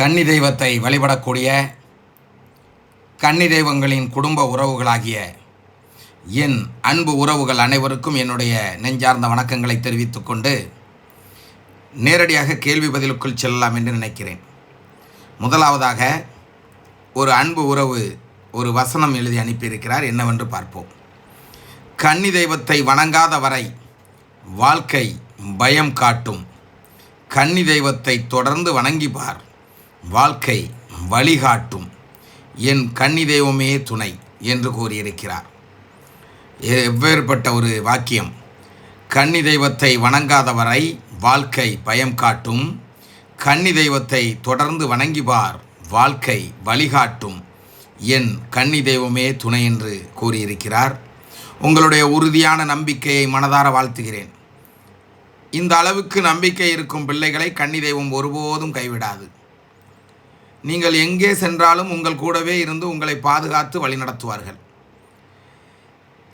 கன்னி தெய்வத்தை வழிபடக்கூடிய கன்னி தெய்வங்களின் குடும்ப உறவுகளாகிய என் அன்பு உறவுகள் அனைவருக்கும் என்னுடைய நெஞ்சார்ந்த வணக்கங்களை தெரிவித்துக்கொண்டு நேரடியாக கேள்வி பதிலுக்குள் செல்லலாம் என்று நினைக்கிறேன். முதலாவதாக ஒரு அன்பு உறவு ஒரு வசனம் எழுதி அனுப்பியிருக்கிறார். என்னவென்று பார்ப்போம். கன்னி தெய்வத்தை வணங்காத வரை வாழ்க்கை பயம் காட்டும். கன்னி தெய்வத்தை தொடர்ந்து வணங்கி பார். வாழ்க்கை வழிகாட்டும். என் கன்னி தெய்வமே துணை என்று கூறியிருக்கிறார். எவ்வேறுபட்ட ஒரு வாக்கியம். கன்னி தெய்வத்தை வணங்காதவரை வாழ்க்கை பயம் காட்டும். கன்னி தெய்வத்தை தொடர்ந்து வணங்கிவார் வாழ்க்கை வழிகாட்டும். என் கன்னி தெய்வமே துணை என்று கூறியிருக்கிறார். உங்களுடைய உறுதியான நம்பிக்கையை மனதார வாழ்த்துகிறேன். இந்த அளவுக்கு நம்பிக்கை இருக்கும் பிள்ளைகளை கன்னி தெய்வம் ஒருபோதும் கைவிடாது. நீங்கள் எங்கே சென்றாலும் உங்கள் கூடவே இருந்து உங்களை பாதுகாத்து வழிநடத்துவார்கள்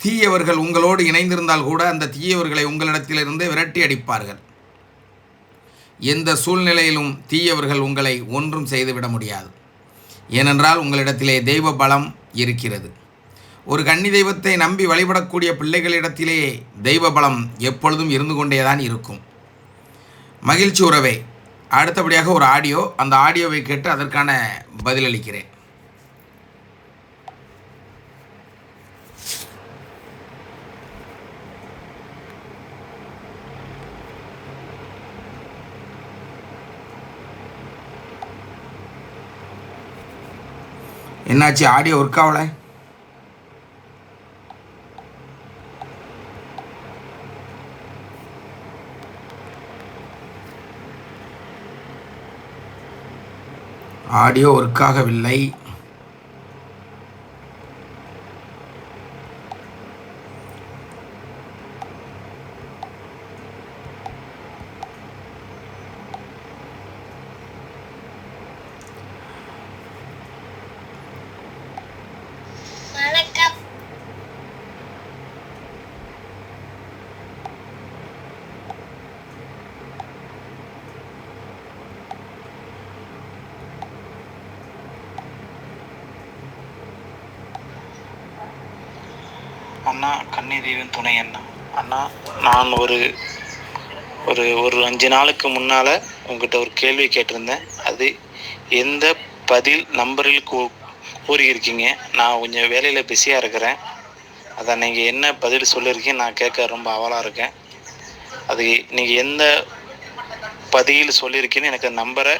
தீயவர்கள் உங்களோடு இணைந்திருந்தால் கூட அந்த தீயவர்களை உங்களிடத்திலிருந்து விரட்டி அடிப்பார்கள். எந்த சூழ்நிலையிலும் தீயவர்கள் உங்களை ஒன்றும் செய்துவிட முடியாது. ஏனென்றால் உங்களிடத்திலே தெய்வ பலம் இருக்கிறது. ஒரு கன்னி தெய்வத்தை நம்பி வழிபடக்கூடிய பிள்ளைகளிடத்திலே தெய்வ பலம் எப்பொழுதும் இருந்து கொண்டேதான் இருக்கும். மகிழ்ச்சி உறவே. அடுத்தபடியாக ஒரு ஆடியோ. அந்த ஆடியோவை கேட்டு அதற்கான பதிலளிக்கிறேன். என்னாச்சு? ஆடியோ ஒர்க் ஆகலை? ஆடியோ ஒர்க் ஆகவில்லை அண்ணா கன்னி தெய்வம் துணை அண்ணா. அண்ணா நான் ஒரு ஒரு ஒரு அஞ்சு நாளுக்கு முன்னால் உங்ககிட்ட ஒரு கேள்வி கேட்டிருந்தேன். அது எந்த பதில் நம்பரில் கூ கூறியிருக்கீங்க? நான் கொஞ்சம் வேலையில் பிஸியாக இருக்கிறேன். அதை நீங்கள் என்ன பதில் சொல்லியிருக்கீங்க நான் கேட்க ரொம்ப ஆவலாக இருக்கேன். அது நீங்கள் எந்த பதில் சொல்லியிருக்கீன்னு எனக்கு நம்பரை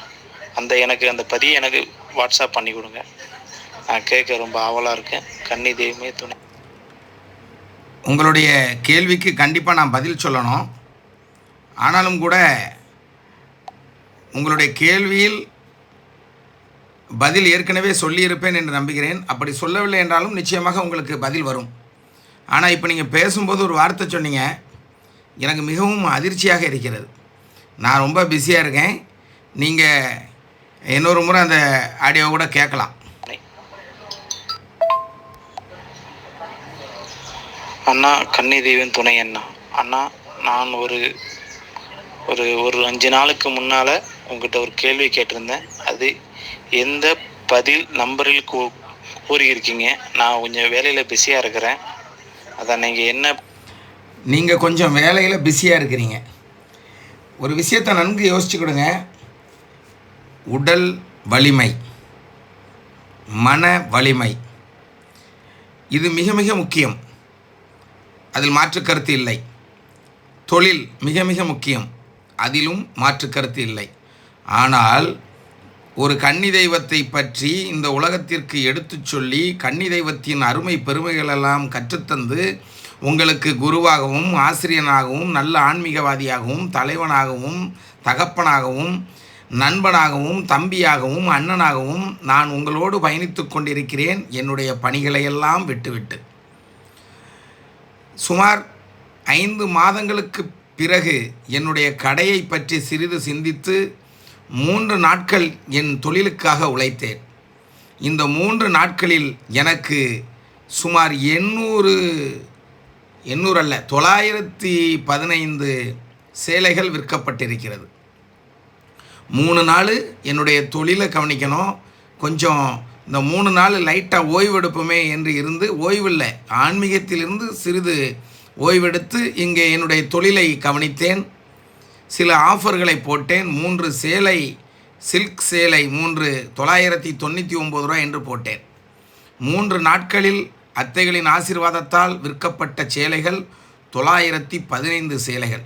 அந்த எனக்கு அந்த பதியை எனக்கு வாட்ஸ்அப் பண்ணி கொடுங்க. நான் கேட்க ரொம்ப ஆவலாக இருக்கேன். கன்னி தெய்வமே துணை. உங்களுடைய கேள்விக்கு கண்டிப்பாக நான் பதில் சொல்லணும். ஆனாலும் கூட உங்களுடைய கேள்வியில் பதில் ஏற்கனவே சொல்லியிருப்பேன் என்று நம்புகிறேன். அப்படி சொல்லவில்லை என்றாலும் நிச்சயமாக உங்களுக்கு பதில் வரும். ஆனால் இப்போ நீங்கள் பேசும்போது ஒரு வார்த்தை சொன்னீங்க. எனக்கு மிகவும் அதிர்ச்சியாக இருக்கிறது. நான் ரொம்ப பிஸியாக இருக்கேன். நீங்கள் இன்னொரு முறை அந்த ஆடியோ கூட கேட்கலாம். அண்ணா கன்னி தெய்வம் துணை அண்ணா. அண்ணா நான் ஒரு ஒரு ஒரு அஞ்சு நாளுக்கு முன்னால் உங்ககிட்ட ஒரு கேள்வி கேட்டிருந்தேன். அது எந்த பதில் நம்பரில் கூ கூறியிருக்கீங்க? நான் கொஞ்சம் வேலையில் பிஸியாக இருக்கிறேன். அதை நீங்கள் என்ன நீங்கள் கொஞ்சம் வேலையில் பிஸியாக இருக்கிறீங்க. ஒரு விஷயத்தை நன்கு யோசிச்சுக்கிடுங்க உடல் வலிமை மன வலிமை. இது மிக மிக முக்கியம். அதில் மாற்று கருத்து இல்லை. தொழில் மிக மிக முக்கியம். அதிலும் மாற்று கருத்து இல்லை. ஆனால் ஒரு கன்னி தெய்வத்தை பற்றி இந்த உலகத்திற்கு எடுத்துச் சொல்லி கன்னி தெய்வத்தின் அருமை பெருமைகளெல்லாம் கற்றுத்தந்து உங்களுக்கு குருவாகவும் ஆசிரியனாகவும் நல்ல ஆன்மீகவாதியாகவும் தலைவனாகவும் தகப்பனாகவும் நண்பனாகவும் தம்பியாகவும் அண்ணனாகவும் நான் உங்களோடு பயணித்து கொண்டிருக்கிறேன். என்னுடைய பணிகளையெல்லாம் விட்டுவிட்டு. சுமார் ஐந்து மாதங்களுக்கு பிறகு என்னுடைய கடையை பற்றி சிறிது சிந்தித்து மூன்று நாட்கள் என் தொழிலுக்காக உழைத்தேன். இந்த மூன்று நாட்களில் எனக்கு சுமார் எண்ணூறு எண்ணூறு அல்ல தொள்ளாயிரத்தி பதினைந்து சேலைகள் விற்கப்பட்டிருக்கிறது. மூணு நாள் என்னுடைய தொழிலை கவனிக்கணும் கொஞ்சம் இந்த மூணு நாள் லைட்டாக ஓய்வெடுப்போமே என்று இருந்து ஓய்வில்லை. ஆன்மீகத்திலிருந்து சிறிது ஓய்வெடுத்து இங்கே என்னுடைய தொழிலை கவனித்தேன். சில ஆஃபர்களை போட்டேன். மூன்று சேலை சில்க் சேலை மூன்று தொள்ளாயிரத்தி தொண்ணூற்றி ஒம்பது ரூபா என்று போட்டேன். மூன்று நாட்களில் அத்தைகளின் ஆசீர்வாதத்தால் விற்கப்பட்ட சேலைகள் தொள்ளாயிரத்தி பதினைந்து சேலைகள்.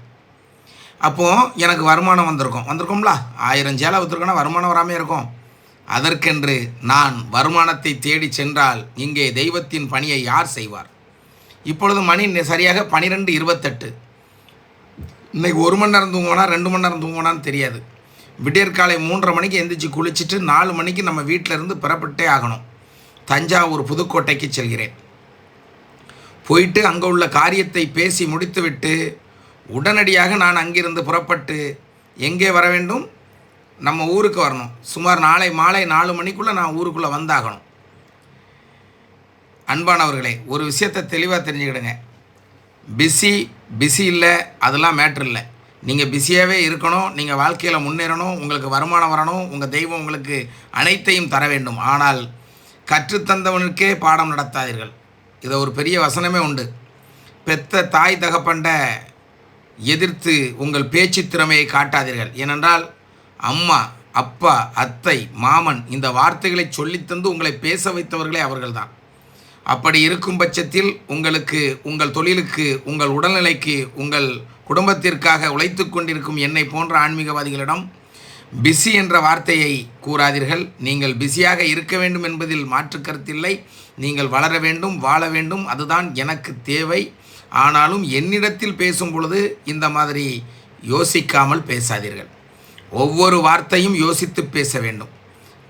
அப்போது எனக்கு வருமானம் வந்திருக்கும். வந்திருக்கோம்ல? ஆயிரம் சேலை விற்றுருக்கோன்னா வருமானம் வராமல் இருக்கும். அதற்கென்று நான் வருமானத்தை தேடி சென்றால் இங்கே தெய்வத்தின் பணியை யார் செய்வார்? இப்பொழுது மணி சரியாக பனிரெண்டு இருபத்தெட்டு. இன்னைக்கு ஒரு மணி நேரம் தூங்குவோனா ரெண்டு மணி நேரம் தூங்குவோனான்னு தெரியாது. விடியற்காலை மூன்றரை மணிக்கு எந்திரிச்சு குளிச்சுட்டு நாலு மணிக்கு நம்ம வீட்டில் இருந்து புறப்பட்டே ஆகணும். தஞ்சாவூர் புதுக்கோட்டைக்கு செல்கிறேன். போயிட்டு அங்கே உள்ள காரியத்தை பேசி முடித்துவிட்டு உடனடியாக நான் அங்கிருந்து புறப்பட்டு எங்கே வர வேண்டும்? நம்ம ஊருக்கு வரணும். சுமார் நாளை மாலை நாலு மணிக்குள்ளே நான் ஊருக்குள்ளே வந்தாகணும். அன்பானவர்களே ஒரு விஷயத்தை தெளிவாக தெரிஞ்சுக்கிடுங்க. பிஸி பிஸி இல்லை அதெல்லாம் மேட்ரு இல்லை. நீங்கள் பிஸியாகவே இருக்கணும் நீங்கள் வாழ்க்கையில் முன்னேறணும் உங்களுக்கு வருமானம் வரணும் உங்கள் தெய்வம் உங்களுக்கு அனைத்தையும் தர வேண்டும். ஆனால் கற்றுத்தந்தவனுக்கே பாடம் நடத்தாதீர்கள். இதை ஒரு பெரிய வசனமே உண்டு. பெத்த தாய் தகப்பண்ட எதிர்த்து உங்கள் பேச்சு திறமையை காட்டாதீர்கள். ஏனென்றால் அம்மா அப்பா அத்தை மாமன் இந்த வார்த்தைகளை சொல்லித்தந்து உங்களை பேச வைத்தவர்களே அவர்கள்தான். அப்படி இருக்கும் பட்சத்தில் உங்களுக்கு உங்கள் தொழிலுக்கு உங்கள் உடல்நிலைக்கு உங்கள் குடும்பத்திற்காக உழைத்து கொண்டிருக்கும் என்னை போன்ற ஆன்மீகவாதிகளிடம் பிஸி என்ற வார்த்தையை கூறாதீர்கள். நீங்கள் பிஸியாக இருக்க வேண்டும் என்பதில் மாற்று கருத்தில்லை நீங்கள் வளர வேண்டும் வாழ வேண்டும் அதுதான் எனக்கு தேவை. ஆனாலும் என்னிடத்தில் பேசும் பொழுது இந்த மாதிரி யோசிக்காமல் பேசாதீர்கள். ஒவ்வொரு வார்த்தையும் யோசித்து பேச வேண்டும்.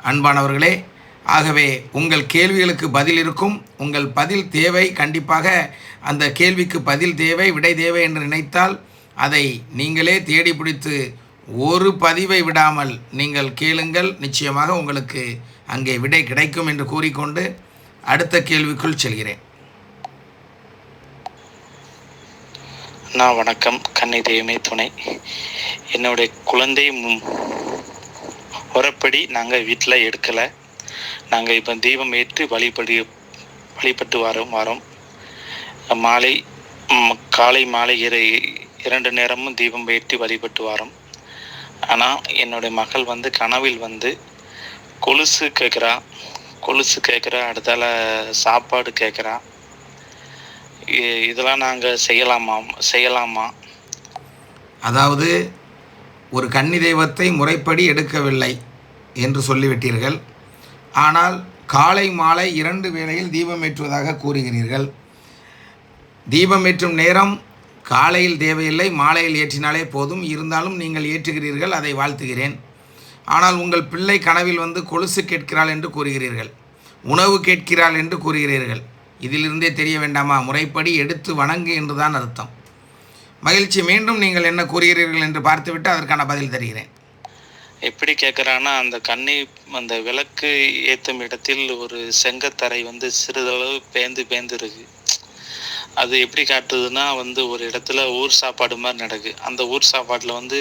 அன்பானவர்களே ஆகவே உங்கள் கேள்விகளுக்கு பதில் இருக்கும். உங்கள் பதில் தேவை. கண்டிப்பாக அந்த கேள்விக்கு பதில் தேவை விடை தேவை என்று நினைத்தால் அதை நீங்களே தேடி பிடித்து ஒரு பதிவை விடாமல் நீங்கள் கேளுங்கள். நிச்சயமாக உங்களுக்கு அங்கே விடை கிடைக்கும் என்று கூறிக்கொண்டு அடுத்த கேள்விக்குள் செல்கிறேன். அண்ணா வணக்கம். கண்ணை தெய்வமே துணை. என்னுடைய குழந்தை உரப்படி நாங்கள் வீட்டில் எடுக்கலை. நாங்கள் இப்போ தீபம் ஏற்று வழிபடி வழிபட்டு வரோம் வரோம். மாலை காலை மாலை இரு இரண்டு நேரமும் தீபம் ஏற்றி வழிபட்டு வரோம். ஆனால் என்னுடைய மகள் வந்து கனவில் வந்து கொலுசு கேட்குறா. கொலுசு கேட்குறா அடுத்தால சாப்பாடு கேட்குறா. இதெல்லாம் நாங்கள் செய்யலாமா செய்யலாமா? அதாவது ஒரு கன்னி தெய்வத்தை முறைப்படி எடுக்கவில்லை என்று சொல்லிவிட்டீர்கள். ஆனால் காலை மாலை இரண்டு வேளையில் தீபம் ஏற்றுவதாக கூறுகிறீர்கள். தீபம் ஏற்றும் நேரம் காலையில் தேவையில்லை மாலையில் ஏற்றினாலே போதும். இருந்தாலும் நீங்கள் ஏற்றுகிறீர்கள் அதை வாழ்த்துகிறேன். ஆனால் உங்கள் பிள்ளை கனவில் வந்து கொலுசு கேட்கிறாள் என்று கூறுகிறீர்கள். உணவு கேட்கிறாள் என்று கூறுகிறீர்கள். இதிலிருந்தே தெரிய வேண்டாமா? முறைப்படி எடுத்து வணங்கு என்றுதான் அர்த்தம். மகிழ்ச்சி மீண்டும் நீங்கள் என்ன கூறுகிறீர்கள் என்று பார்த்துவிட்டு அதற்கான பதில் தருகிறேன். எப்படி கேட்குறான்னா அந்த கண்ணி அந்த விளக்கு ஏற்றும் இடத்தில் ஒரு செங்கத்தரை வந்து சிறிதளவு பேந்து பேந்து இருக்கு அது எப்படி காட்டுதுன்னா வந்து ஒரு இடத்துல ஊர் சாப்பாடு மாதிரி நடக்கு. அந்த ஊர் சாப்பாட்டில் வந்து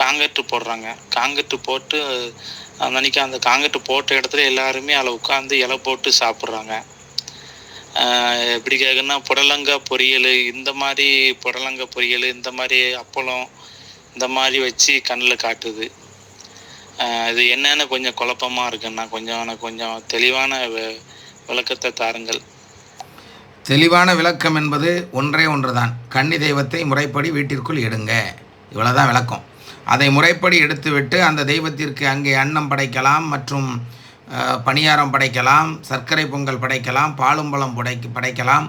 காங்கட்டு போடுறாங்க. காங்கட்டு போட்டு அன்னைக்கு அந்த காங்கட்டு போட்ட இடத்துல எல்லாருமே அதில் உட்காந்து இலை போட்டு சாப்பிட்றாங்க. எப்படி கேட்குன்னா புடலங்காய் பொரியல் இந்த மாதிரி புடலங்காய் பொரியல் இந்த மாதிரி அப்பளம் இந்த மாதிரி வச்சு கண்ணில் காட்டுது. இது என்னென்னு கொஞ்சம் குழப்பமாக இருக்குன்னா கொஞ்சம் எனக்கு கொஞ்சம் தெளிவான விளக்கத்தை தாருங்கள். தெளிவான விளக்கம் என்பது ஒன்றே ஒன்று தான் கன்னி தெய்வத்தை முறைப்படி வீட்டிற்குள் எடுங்க இவ்வளோதான் விளக்கம். அதை முறைப்படி எடுத்துவிட்டு அந்த தெய்வத்திற்கு அங்கே அன்னம் படைக்கலாம் மற்றும் பணியாரம் படைக்கலாம் சர்க்கரை பொங்கல் படைக்கலாம் பாலும் பழம் படைக்கலாம்.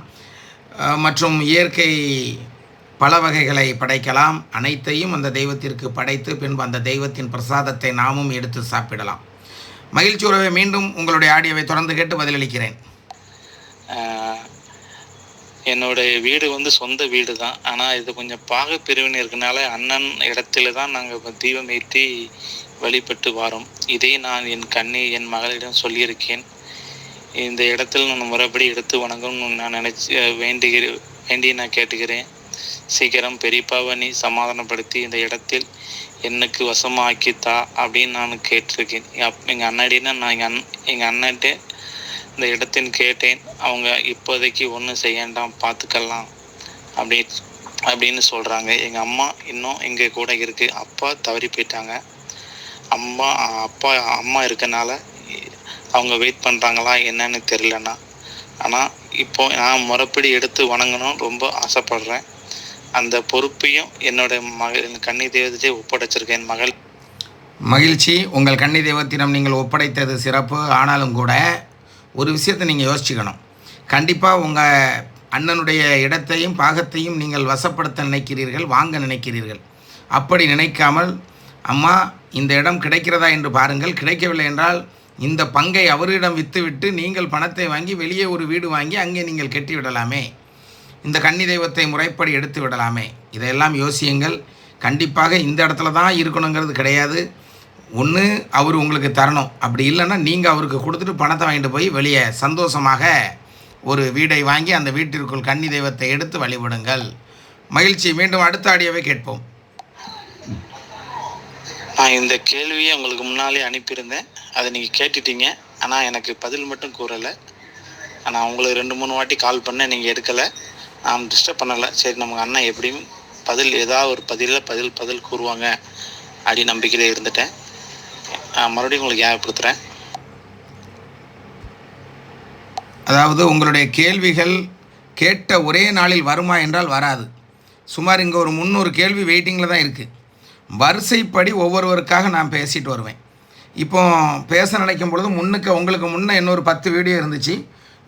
மற்றும் இயற்கை பல வகைகளை படைக்கலாம். அனைத்தையும் அந்த தெய்வத்திற்கு படைத்து பின்பு அந்த தெய்வத்தின் பிரசாதத்தை நாமும் எடுத்து சாப்பிடலாம். மகிழ்ச்சி உறவை மீண்டும் உங்களுடைய ஆடியோவை தொடர்ந்து கேட்டு பதிலளிக்கிறேன். என்னுடைய என்னோட வீடு வந்து சொந்த வீடு தான் ஆனால் இது கொஞ்சம் பாக பிரிவினை இருக்கனால அண்ணன் இடத்துல தான் நாங்கள் தீபம் ஏற்றி வழிபட்டு வாரோம். இதை நான் என் கண்ணை என் மகளிடம் சொல்லியிருக்கேன். இந்த இடத்தில் நான் முறைப்படி எடுத்து வணங்கணும்னு நான் நினச்சி வேண்டுகிறேன் வேண்டி நான் கேட்டுக்கிறேன் சீக்கிரம் பெரியப்பாவை நீ சமாதானப்படுத்தி இந்த இடத்தில் எனக்கு வசமாக்கித்தா அப்படின்னு நான் கேட்டிருக்கேன். எங்கள் அண்ணாடினா நான் எங்கள் அண் எங்கள் அண்ணன்ட்டு இந்த இடத்தின் கேட்டேன். அவங்க இப்போதைக்கு ஒன்றும் செய்யண்டாம் பார்த்துக்கலாம் அப்படி அப்படின்னு சொல்கிறாங்க எங்கள் அம்மா இன்னும் எங்கள் கூட இருக்குது அப்பா தவறி போயிட்டாங்க. அம்மா அப்பா அம்மா இருக்கனால அவங்க வெயிட் பண்ணுறாங்களா என்னன்னு தெரிலண்ணா ஆனால் இப்போ நான் முறைப்படி எடுத்து வணங்கணும் ரொம்ப ஆசைப்படுறேன். அந்த பொறுப்பையும் என்னோட மகள் என் கன்னி தெய்வத்தை ஒப்படைச்சிருக்கேன் என் மகள். மகிழ்ச்சி. உங்கள் கன்னி தெய்வத்திடம் நீங்கள் ஒப்படைத்தது சிறப்பு. ஆனாலும் கூட ஒரு விஷயத்தை நீங்கள் யோசிச்சுக்கணும். கண்டிப்பாக உங்கள் அண்ணனுடைய இடத்தையும் பாகத்தையும் நீங்கள் வசப்படுத்த நினைக்கிறீர்கள் வாங்க நினைக்கிறீர்கள். அப்படி நினைக்காமல் அம்மா இந்த இடம் கிடைக்கிறதா என்று பாருங்கள். கிடைக்கவில்லை என்றால் இந்த பங்கை அவரிடம் விற்றுவிட்டு நீங்கள் பணத்தை வாங்கி வெளியே ஒரு வீடு வாங்கி அங்கே நீங்கள் கட்டி விடலாமே. இந்த கன்னி தெய்வத்தை முறைப்படி எடுத்து விடலாமே. இதையெல்லாம் யோசியுங்கள். கண்டிப்பாக இந்த இடத்துல தான் இருக்கணுங்கிறது கிடையாது. ஒன்று அவர் உங்களுக்கு தரணும். அப்படி இல்லைன்னா நீங்கள் அவருக்கு கொடுத்துட்டு பணத்தை வாங்கிட்டு போய் வெளியே சந்தோஷமாக ஒரு வீடை வாங்கி அந்த வீட்டிற்குள் கன்னி தெய்வத்தை எடுத்து வழிபடுங்கள். மகிழ்ச்சி. மீண்டும் அடுத்த ஆடியோவை கேட்போம். நான் இந்த கேள்வியை உங்களுக்கு முன்னாலே அனுப்பியிருந்தேன். அதை நீங்கள் கேட்டுட்டீங்க. ஆனால் எனக்கு பதில் மட்டும் கூறலை. நான் உங்களுக்கு ரெண்டு மூணு வாட்டி கால் பண்ணேன். நீங்கள் எடுக்கலை. நான் டிஸ்டர்ப் பண்ணலை. சரி நமக்கு அண்ணன் எப்படியும் பதில் ஏதாவது ஒரு பதிலில் பதில் பதில் கூறுவாங்க அப்படி நம்பிக்கையில் இருந்துட்டேன். நான் மறுபடியும் உங்களுக்கு ஞாபகப்படுத்துகிறேன் அதாவது உங்களுடைய கேள்விகள் கேட்ட ஒரே நாளில் வருமா என்றால் வராது. சுமார் இங்கே ஒரு முந்நூறு கேள்வி வெயிட்டிங்கில் தான் இருக்குது வரிசைப்படி ஒவ்வொருவருக்காக நான் பேசிட்டு வருவேன். இப்போ பேச நினைக்கும் பொழுது முன்னுக்கு உங்களுக்கு முன்னே இன்னொரு பத்து வீடியோ இருந்துச்சு.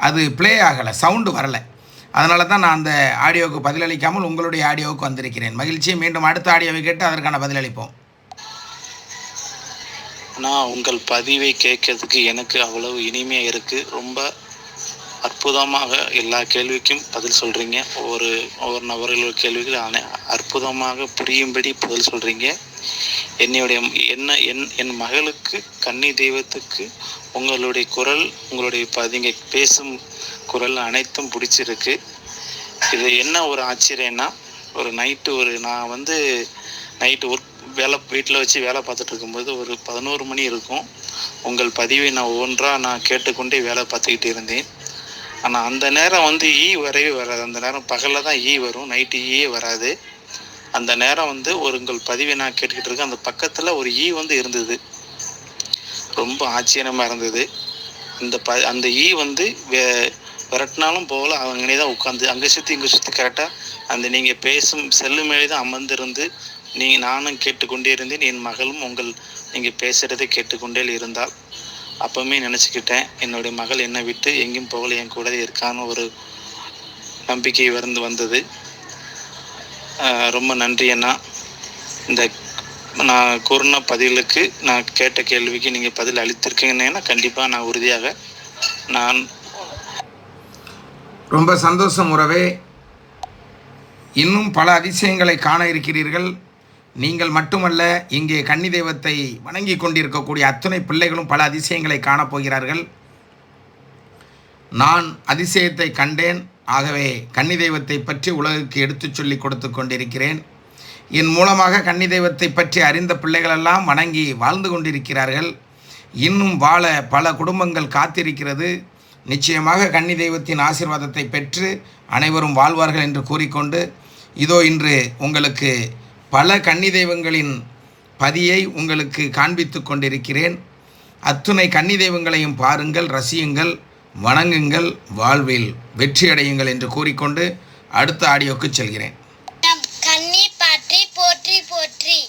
அது ப்ளே ஆகலை சவுண்டு வரலை. அதனால தான் நான் அந்த ஆடியோவுக்கு பதிலளிக்காமல் உங்களுடைய ஆடியோவுக்கு வந்திருக்கிறேன். மகிழ்ச்சி மீண்டும் அடுத்த ஆடியோவை கேட்டு அதற்கான பதிலளிப்போம். நான் உங்கள் பதிவை கேட்கறதுக்கு எனக்கு அவ்வளவு இனிமையாக இருக்குது ரொம்ப அற்புதமாக எல்லா கேள்விக்கும் பதில் சொல்கிறீங்க ஒவ்வொரு ஒவ்வொரு நபர்களோட கேள்விகள் அனை- அற்புதமாக புரியும்படி பதில் சொல்கிறீங்க என்னுடைய என்ன என் என் மகளுக்கு கன்னி தெய்வத்துக்கு உங்களுடைய குரல் உங்களுடைய பதிங்க பேசும் குரல் அனைத்தும் பிடிச்சிருக்கு. இது என்ன ஒரு ஆச்சரியன்னா ஒரு நைட்டு ஒரு நான் வந்து நைட்டு ஒர்க் வேலை வீட்டில் வச்சு வேலை பார்த்துட்டு இருக்கும்போது ஒரு பதினோரு மணி இருக்கும். உங்கள் பதிவை நான் ஒவ்வொன்றாக நான் கேட்டுக்கொண்டே வேலை பார்த்துக்கிட்டு இருந்தேன். ஆனால் அந்த நேரம் வந்து ஈ வரவே வராது. அந்த நேரம் பகலில் தான் ஈ வரும் நைட்டு ஈயே வராது. அந்த நேரம் வந்து ஒரு உங்கள் பதிவை நான் கேட்டுக்கிட்டு இருக்கேன். அந்த பக்கத்தில் ஒரு ஈ வந்து இருந்தது. ரொம்ப ஆச்சரியமாக இருந்தது. அந்த ப அந்த ஈ வந்து வே விரட்டினாலும் போகல அவங்கனே தான் உட்காந்து அங்கே சுற்றி இங்கே சுற்றி கரெக்டாக அந்த நீங்கள் பேசும் செல்லு மேலே தான் அமர்ந்திருந்து நீ நானும் கேட்டுக்கொண்டே இருந்தேன். என் மகளும் உங்கள் நீங்கள் பேசுகிறதை கேட்டுக்கொண்டே இருந்தால். அப்போவுமே நினச்சிக்கிட்டேன் என்னுடைய மகள் என்னை விட்டு எங்கேயும் போகல என் கூட இருக்கான்னு ஒரு நம்பிக்கை வந்து வந்தது. ரொம்ப நன்றி அண்ணா. இந்த நான் கூறின பதிலுக்கு நான் கேட்ட கேள்விக்கு நீங்கள் பதில் அளித்திருக்கீங்கன்னா கண்டிப்பாக நான் உறுதியாக நான் ரொம்ப சந்தோஷம் உறவே. இன்னும் பல அதிசயங்களை காண இருக்கிறீர்கள். நீங்கள் மட்டுமல்ல இங்கே கன்னி தெய்வத்தை வணங்கி கொண்டிருக்கக்கூடிய அத்துணை பிள்ளைகளும் பல அதிசயங்களை காணப்போகிறார்கள் நான் அதிசயத்தை கண்டேன். ஆகவே கன்னி தெய்வத்தை பற்றி உலகுக்கு எடுத்துச் சொல்லி கொடுத்து கொண்டிருக்கிறேன். என் மூலமாக கன்னி தெய்வத்தை பற்றி அறிந்த பிள்ளைகளெல்லாம் வணங்கி வாழ்ந்து கொண்டிருக்கிறார்கள். இன்னும் வாழ பல குடும்பங்கள் காத்திருக்கிறது. நிச்சயமாக கன்னி தெய்வத்தின் ஆசிர்வாதத்தை பெற்று அனைவரும் வாழ்வார்கள் என்று கூறிக்கொண்டு இதோ இன்று உங்களுக்கு பல கன்னி தெய்வங்களின் பதியை உங்களுக்கு காண்பித்து கொண்டிருக்கிறேன். அத்துணை கன்னி தெய்வங்களையும் பாருங்கள் ரசியுங்கள் வணங்குங்கள் வாழ்வில் வெற்றியடையுங்கள் என்று கூறிக்கொண்டு அடுத்த ஆடியோக்கு செல்கிறேன் நம் கண்ணி பாற்றி போற்றி போற்றி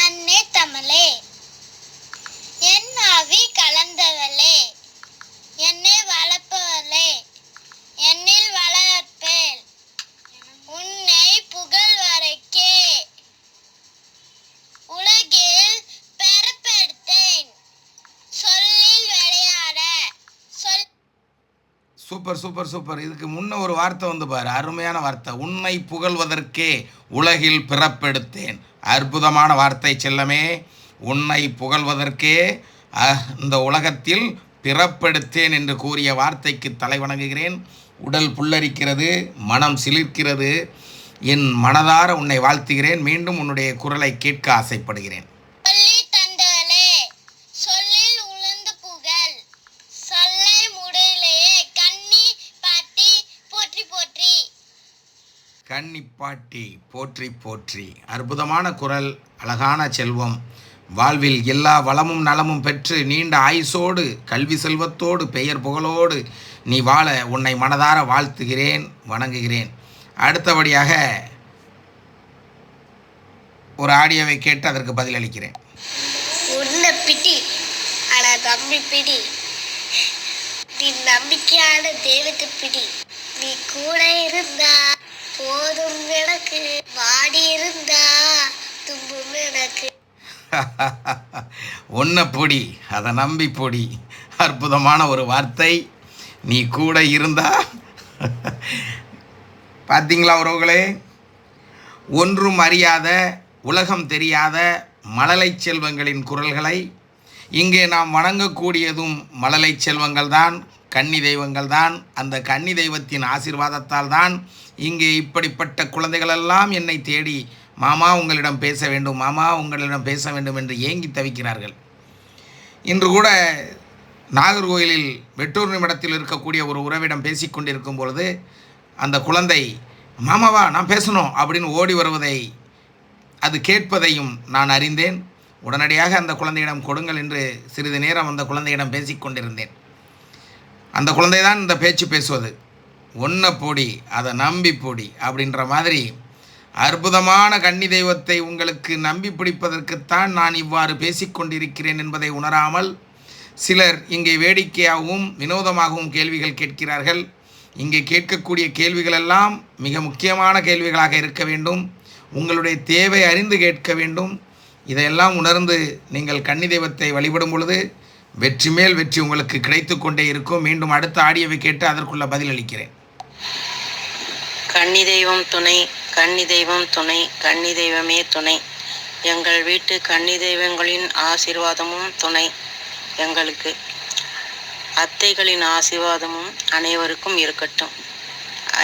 அன்னே தமிழே என் ஆவி கலந்தவளே என்னை வளர்ப்பவளே என்னில் வளர்ப்பேன் உன்னை புகழ்வரைக்கே உலகில் பெறப்பெடுத்தேன் சொல்லில் விளையாட சொல் சூப்பர் சூப்பர். இதுக்கு முன்ன ஒரு வார்த்தை வந்து பாரு அருமையான வார்த்தை. உன்னை புகழ்வதற்கே உலகில் பிறப்பெடுத்தேன். அற்புதமான வார்த்தை செல்லமே. உன்னை புகழ்வதற்கே இந்த உலகத்தில் பிறப்பெடுத்தேன் என்று கூறிய வார்த்தைக்கு தலை வணங்குகிறேன். உடல் புல்லரிக்கிறது மனம் சிலிர்க்கிறது. என் மனதார உன்னை வாழ்த்துகிறேன். மீண்டும் உன்னுடைய குரலை கேட்க ஆசைப்படுகிறேன். கண்ணிப்பாட்டி போற்றி போற்றி. அற்புதமான குரல் அழகான செல்வம். வாழ்வில் எல்லா வளமும் நலமும் பெற்று நீண்ட ஆயுசோடு கல்வி செல்வத்தோடு பெயர் புகழோடு நீ வாழ உன்னை மனதார வாழ்த்துகிறேன் வணங்குகிறேன். அடுத்தபடியாக ஒரு ஆடியோவை கேட்டு அதற்கு பதிலளிக்கிறேன் உன்னை பிடி ஆனா தம்பி பிடி. நீ நம்பிக்கையான தெய்வத்தை பிடி. நீ கூட இருந்தா போதும் எனக்கு. வாடி இருந்தா தும்பும் எனக்கு. ஒன்றை பொடி அதை நம்பி பொடி. அற்புதமான ஒரு வார்த்தை. நீ கூட இருந்தா. பார்த்தீங்களா உறவுகளே? ஒன்றும் அறியாத உலகம் தெரியாத மழலை செல்வங்களின் குரல்களை இங்கே நாம் வணங்கக்கூடியதும் மழலை செல்வங்கள் தான் கன்னி தெய்வங்கள் தான். அந்த கன்னி தெய்வத்தின் ஆசீர்வாதத்தால் தான் இங்கே இப்படிப்பட்ட குழந்தைகளெல்லாம் என்னை தேடி மாமா உங்களிடம் பேச வேண்டும் மாமா உங்களிடம் பேச வேண்டும் என்று ஏங்கி தவிக்கிறார்கள். இன்று கூட நாகர்கோயிலில் வெட்டூர் நிமிடத்தில் இருக்கக்கூடிய ஒரு உறவிடம் பேசிக்கொண்டிருக்கும் பொழுது அந்த குழந்தை மாமாவா நான் பேசணும் அப்படின்னு ஓடி வருவதை அது கேட்பதையும் நான் அறிந்தேன். உடனடியாக அந்த குழந்தையிடம் கொடுங்கள் என்று சிறிது நேரம் அந்த குழந்தையிடம் பேசிக்கொண்டிருந்தேன் அந்த குழந்தை தான் இந்த பேச்சு பேசுவது. ஒன்றை பொடி அதை நம்பி பொடி அப்படின்ற மாதிரி அற்புதமான கன்னி தெய்வத்தை உங்களுக்கு நம்பி பிடிப்பதற்குத்தான் நான் இவ்வாறு பேசிக்கொண்டிருக்கிறேன் என்பதை உணராமல் சிலர் இங்கே வேடிக்கையாகவும் வினோதமாகவும் கேள்விகள் கேட்கிறார்கள். இங்கே கேட்கக்கூடிய கேள்விகளெல்லாம் மிக முக்கியமான கேள்விகளாக இருக்க வேண்டும். உங்களுடைய தேவை அறிந்து கேட்க வேண்டும். இதையெல்லாம் உணர்ந்து நீங்கள் கன்னி தெய்வத்தை வழிபடும் பொழுது வெற்றி மேல் வெற்றி உங்களுக்கு கிடைத்து கொண்டே இருக்கும். மீண்டும் அடுத்த ஆடியோவை கேட்டு அதற்குள்ள பதிலளிக்கிறேன் கன்னி தெய்வம் துணை கன்னி தெய்வம் துணை கன்னி தெய்வமே துணை. எங்கள் வீட்டு கன்னி தெய்வங்களின் ஆசீர்வாதமும் துணை. எங்களுக்கு அத்தைகளின் ஆசீர்வாதமும் அனைவருக்கும் இருக்கட்டும்.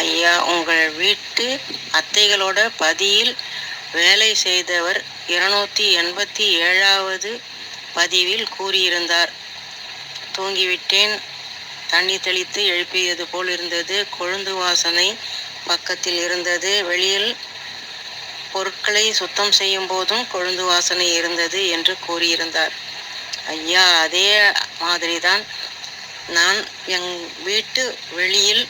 ஐயா உங்கள் வீட்டு அத்தைகளோட பதியில் வேலை செய்தவர் இருநூத்தி எண்பத்தி ஏழாவது பதிவில் கூறியிருந்தார். தூங்கிவிட்டேன். தண்ணி தெளித்து எழுப்பியது போல் இருந்தது. கொழுந்து வாசனை பக்கத்தில் இருந்தது. வெளியில் பொருட்களை சுத்தம் செய்யும் போதும் கொழுந்து வாசனை இருந்தது என்று கூறியிருந்தார். ஐயா அதே மாதிரி தான் நான் எங் வீட்டு வெளியில்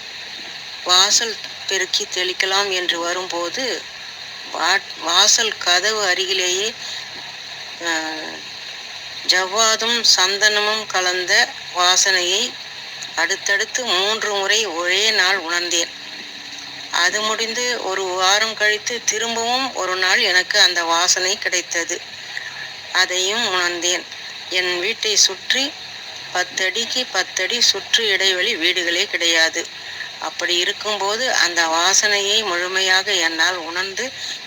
வாசல் பெருக்கி தெளிக்கலாம் என்று வரும்போது வாட் வாசல் கதவு அருகிலேயே ஜவ்வாதும் சந்தனமும் கலந்த வாசனையை அடுத்தடுத்து மூன்று முறை ஒரே நாள் உணர்ந்தேன். அது முடிந்து ஒரு வாரம் கழித்து திரும்பவும் ஒரு நாள் எனக்கு அந்த வாசனை கிடைத்தது. அதையும் உணர்ந்தேன். என் வீட்டை சுற்றி பத்தடிக்கு பத்தடி சுற்று இடைவெளி வீடுகளே கிடையாது. அப்படி இருக்கும்போது அந்த வாசனையை முழுமையாக என்னால் உணர்ந்து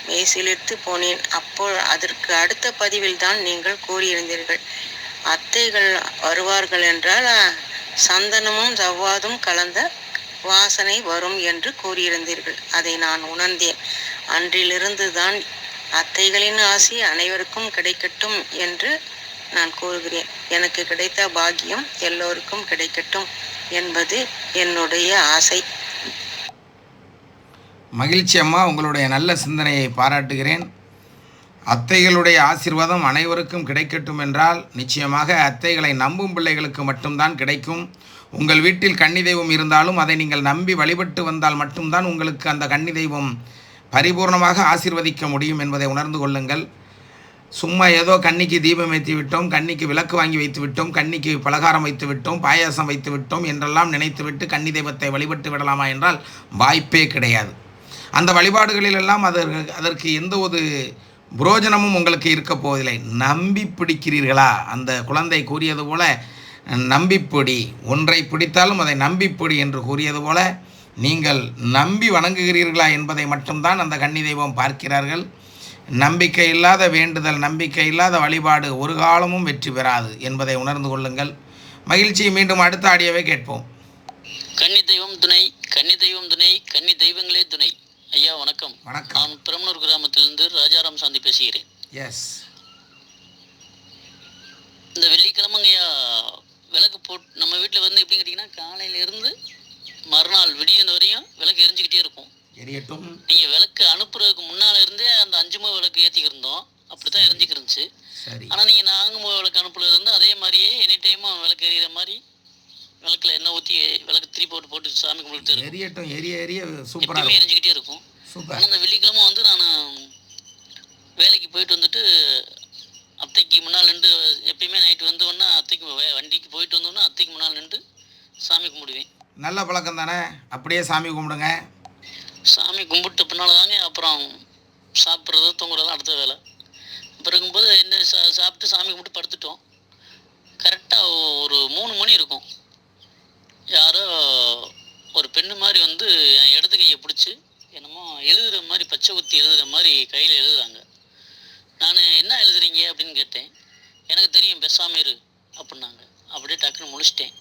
மெய்சிலிர்த்து போனேன். அப்போ அதற்கு அடுத்த பதிவில் தான் நீங்கள் கூறியிருந்தீர்கள். அத்தைகள் வருவார்கள் என்றால் சந்தனமும் ஜவ்வாதும் கலந்த வாசனை வரும் என்று கூறியிருந்தீர்கள். அதை நான் உணர்ந்தேன். அன்றிலிருந்து தான் அத்தைகளின் ஆசி அனைவருக்கும் கிடைக்கட்டும் என்று நான் கூறுகிறேன். எனக்கு கிடைத்த பாக்கியம் எல்லோருக்கும் கிடைக்கட்டும். என்பது என்னுடைய ஆசை. மகிழ்ச்சி அம்மா உங்களுடைய நல்ல சிந்தனையை பாராட்டுகிறேன். அத்தைகளுடைய ஆசீர்வாதம் அனைவருக்கும் கிடைக்கட்டும் என்றால் நிச்சயமாக அத்தைகளை நம்பும் பிள்ளைகளுக்கு மட்டும்தான் கிடைக்கும். உங்கள் வீட்டில் கன்னி தெய்வம் இருந்தாலும் அதை நீங்கள் நம்பி வழிபட்டு வந்தால் மட்டும்தான் உங்களுக்கு அந்த கன்னி தெய்வம் பரிபூர்ணமாக ஆசிர்வதிக்க முடியும் என்பதை உணர்ந்து கொள்ளுங்கள். சும்மா ஏதோ கண்ணிக்கு தீபம் ஏற்றி விட்டோம் கண்ணிக்கு விளக்கு வாங்கி வைத்து விட்டோம் கண்ணிக்கு பலகாரம் வைத்து விட்டோம் பாயாசம் வைத்து விட்டோம் என்றெல்லாம் நினைத்துவிட்டு கன்னி தெய்வத்தை வழிபட்டு விடலாமா என்றால் வாய்ப்பே கிடையாது. அந்த வழிபாடுகளிலெல்லாம் அதற்கு அதற்கு எந்த ஒரு புரோஜனமும் உங்களுக்கு இருக்க போவதில்லை. நம்பி பிடிக்கிறீர்களா? அந்த குழந்தை கூறியது போல நம்பிப்பொடி. ஒன்றை பிடித்தாலும் அதை நம்பிப்பொடி என்று கூறியது போல நீங்கள் நம்பி வணங்குகிறீர்களா என்பதை மட்டும்தான் அந்த கன்னி தெய்வம் பார்க்கிறார்கள். நம்பிக்கை இல்லாத வேண்டுதல் நம்பிக்கை இல்லாத வழிபாடு ஒரு காலமும் வெற்றி பெறாது என்பதை உணர்ந்து கொள்ளுங்கள். மகிழ்ச்சியை மீண்டும் அடுத்த ஆடியோவை கேட்போம். கன்னி தெய்வம் துணை கன்னி தெய்வம் துணை கன்னி தெய்வங்களே துணை. ஐயா வணக்கம். வணக்கம். நான் பிரமனூர் கிராமத்திலிருந்து ராஜாராம் சாந்தி பேசுகிறேன். எஸ் இந்த வெள்ளிக்கிழமைங்க ஐயா விளக்கு போட் நம்ம வீட்டில் வந்து எப்படி கேட்டிங்கன்னா காலையில இருந்து மறுநாள் விடியல் வரையும் விளக்கு எரிஞ்சுக்கிட்டே இருக்கும் எரியட்டும். நீங்கள் விளக்கு அனுப்புறதுக்கு முன்னால் இருந்தே அந்த அஞ்சு முக விளக்கு ஏற்றிக்கிட்டு இருந்தோம் அப்படி தான் எரிஞ்சுக்கிருந்துச்சு. சரி. ஆனால் நீங்கள் நான்கு முக விளக்கு அனுப்புல இருந்து அதே மாதிரியே எனி டைமும் விளக்கு எரியிற மாதிரி விளக்குல எண்ணெய் ஊற்றி விளக்கு திரி போட்டு போட்டு சாமி கும்பிட்டு எரியட்டும் எரிய எரிய இருக்கும். எரிஞ்சுக்கிட்டே இருக்கும். சூப்பர் இந்த வெள்ளிக்கிழமை வந்து நான் வேலைக்கு போயிட்டு வந்துட்டு அத்தைக்கு முன்னால் நின்று எப்பயுமே நைட்டு வந்து ஒன்றா அத்தைக்கு வண்டிக்கு போயிட்டு வந்தோன்னா அத்தைக்கு முன்னால் நின்று சாமி கும்பிடுவேன். நல்ல பழக்கம் தானே அப்படியே சாமி கும்பிடுங்க. சாமி கும்பிட்டு பின்னால் தாங்க அப்புறம் சாப்பிட்றது தூங்குறது அடுத்த வேலை. அப்புறம் இருக்கும்போது என்ன சா சாப்பிட்டு சாமி கும்பிட்டு படுத்துட்டோம். கரெக்டாக ஒரு மூணு மணி இருக்கும். யாரோ ஒரு பெண்ணு மாதிரி வந்து என் இடது கையை பிடிச்சி என்னமோ எழுதுகிற மாதிரி பச்சை குத்தி எழுதுகிற மாதிரி கையில் எழுதுறாங்க. நான் என்ன எழுதுறீங்க? அப்படின்னு கேட்டேன். எனக்கு தெரியும் பேசாம இரு அப்படின்னாங்க. அப்படியே டக்குன்னு முழிச்சிட்டேன்.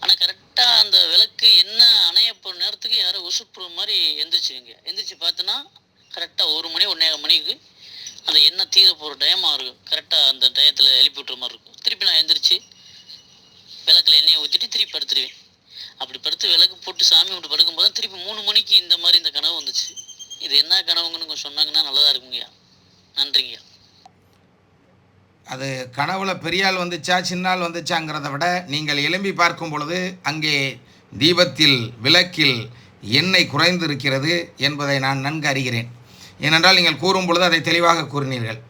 ஆனால் கரெக்டாக அந்த விளக்கு என்ன அணைய போகிற நேரத்துக்கு யாரோ உசுப்புற மாதிரி எந்திரிச்சுங்க எந்திரிச்சு பார்த்தோன்னா கரெக்டாக ஒரு மணி ஒன்றே மணிக்கு அந்த எண்ணெய் தீர போகிற டயமாக இருக்கும். கரெக்டாக அந்த டயத்தில் எழுப்பி விட்டுற மாதிரி இருக்கும். திருப்பி நான் எந்திரிச்சு விளக்கில் எண்ணெயை ஊற்றிட்டு திருப்பி படுத்துருவேன். அப்படி படுத்து விளக்கு போட்டு சாமி கும்பிட்டு படுக்கும்போது தான் திருப்பி மூணு மணிக்கு இந்த மாதிரி இந்த கனவு வந்துச்சு. இது என்ன கனவுங்கன்னு கொஞ்சம் சொன்னாங்கன்னா நல்லதாக இருக்குங்கய்யா. நன்றிங்கய்யா. அது கனவுல பெரியாள் வந்துச்சா சின்னாள் வந்துச்சாங்கிறத விட நீங்கள் எழும்பி பார்க்கும் பொழுது அங்கே தீபத்தில் விளக்கில் எண்ணெய் குறைந்து இருக்கிறது என்பதை நான் நன்கு அறிகிறேன். ஏனென்றால் நீங்கள் கூறும் பொழுது அதை தெளிவாக கூறினீர்கள்.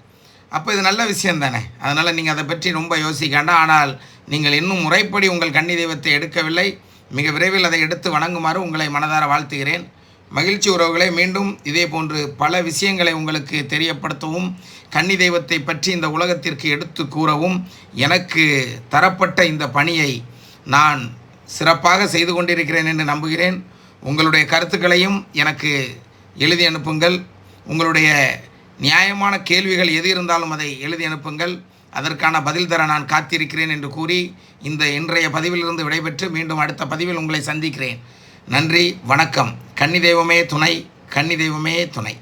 அப்போ இது நல்ல விஷயம் தானே? அதனால் நீங்கள் அதை பற்றி ரொம்ப யோசிக்காண்டாம் ஆனால் நீங்கள் இன்னும் முறைப்படி உங்கள் கன்னி தெய்வத்தை எடுக்கவில்லை. மிக விரைவில் அதை எடுத்து வணங்குமாறு உங்களை மனதார வாழ்த்துகிறேன். மகிழ்ச்சி உறவுகளை மீண்டும் இதே போன்று பல விஷயங்களை உங்களுக்கு தெரியப்படுத்தவும் கன்னி தெய்வத்தை பற்றி இந்த உலகத்திற்கு எடுத்து கூறவும் எனக்கு தரப்பட்ட இந்த பணியை நான் சிறப்பாக செய்து கொண்டிருக்கிறேன் என்று நம்புகிறேன். உங்களுடைய கருத்துக்களையும் எனக்கு எழுதி அனுப்புங்கள். உங்களுடைய நியாயமான கேள்விகள் எது இருந்தாலும் அதை எழுதி அனுப்புங்கள். அதற்கான பதில் தர நான் காத்திருக்கிறேன் என்று கூறி இந்த இன்றைய பதிவிலிருந்து விடைபெற்று மீண்டும் அடுத்த பதிவில் உங்களை சந்திக்கிறேன். நன்றி வணக்கம். கன்னி தெய்வமே துணை கன்னி தெய்வமே துணை.